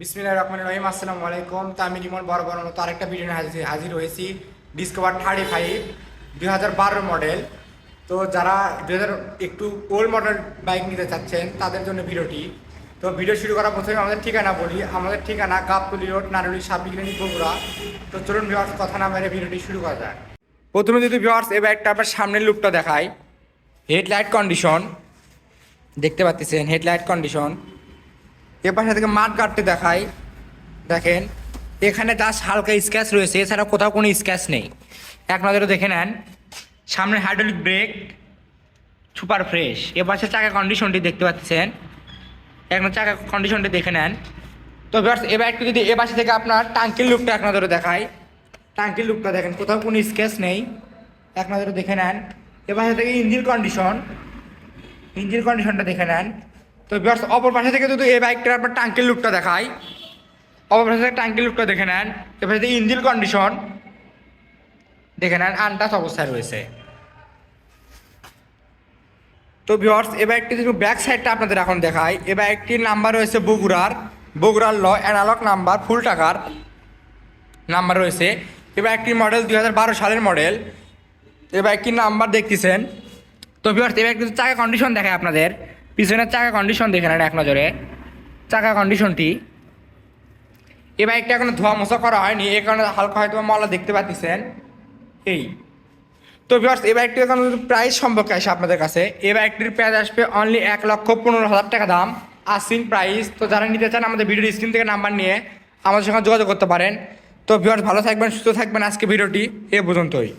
বিসমিল্লাহ রহমান রহিম, আসসালামু আলাইকুম। তো আমি রিমন বড় মতো আরেকটা ভিডিও হাজির হাজির হয়েছি। ডিসকভার থার্টি ফাইভ দুই হাজার বারো মডেল তো যারা দু হাজার একটু ওল্ড মডেল বাইক নিতে চাচ্ছেন, তাদের জন্য ভিডিওটি। তো ভিডিও শুরু করার প্রথমে আমাদের ঠিকানা বলি। আমাদের ঠিকানা গাবতলি রোড, নারুলি সাবিগ্রানি বগুড়া। তো চলুন ভিওয়ার্স কথা না মেরে ভিডিওটি শুরু করা যায় প্রথমে যদি ভিওয়ার্স এই বাইকটা আপনার সামনের লুকটা দেখায় হেডলাইট কন্ডিশন দেখতে পাচ্ছেন হেডলাইট কন্ডিশন এ পাশে থেকে মাঠ কাটতে দেখাই। দেখেন, এখানে জাস্ট হালকা স্ক্যাচ রয়েছে, এছাড়া কোথাও কোনো স্ক্যাচ নেই। এক নজরে দেখে নেন, সামনে হাইড্রোলিক ব্রেক সুপার ফ্রেশ এ চাকা কন্ডিশনটি দেখতে পাচ্ছেন। নজর চাকা কন্ডিশনটি দেখে নেন। তো এবার একটু যদি এ পাশে থেকে আপনার টাঙ্কির লুকটা এক নজরে দেখাই। টাঙ্কির লুকটা দেখেন, কোথাও কোনো স্ক্যাচ নেই। এক নজরে দেখে নেন। এ পাশে থেকে ইঞ্জিন কন্ডিশন ইঞ্জিন কন্ডিশনটা দেখে নেন। তো ভিউয়ার্স অপর পাশে থেকে যদি এই বাইকটার আপনার টাঙ্কির লুকটা দেখাই, অপর পাশে থেকে টাঙ্কির লুকটা দেখে নেন এবার যদি ইঞ্জিন কন্ডিশন দেখে নেন আনটাচ অবস্থায় রয়েছে। তো ভিউয়ার্স এ বাইকটি যদি ব্যাক সাইডটা আপনাদের এখন দেখাই। এ বাইকটির নাম্বার রয়েছে বগুড়ার বগুড়ার ল অ্যানালগ নাম্বার ফুল টাকার নাম্বার রয়েছে। এ বাইকটির মডেল দুই হাজার বারো সালের মডেল এ বাইকটির নাম্বার দেখতেছেন। তো ভিউয়ার্স এবার কিন্তু চাকা কন্ডিশন দেখায় আপনাদের পিছনের চাকা কন্ডিশন দেখে নেন এক নজরে। চাকা কন্ডিশনটি এই বাইকটা এখনও ধোয়া মোছা করা হয়নি এই কারণে হালকা হয়তো মলা দেখতে পাচ্ছেন এই। তো ভিউয়ার্স এই বাইকটি এখন প্রাইস সম্পর্কে আসে আপনাদের কাছে এই বাইকটির প্রাইস আসবে অনলি এক লক্ষ পনেরো হাজার টাকা দাম আসিন প্রাইস তো যারা নিতে চান আমাদের ভিডিওর স্ক্রিন থেকে নাম্বার নিয়ে আমাদের সঙ্গে যোগাযোগ করতে পারেন। তো ভিউয়ার্স ভালো থাকবেন, সুস্থ থাকবেন আজকে ভিডিওটি, এ পর্যন্তই।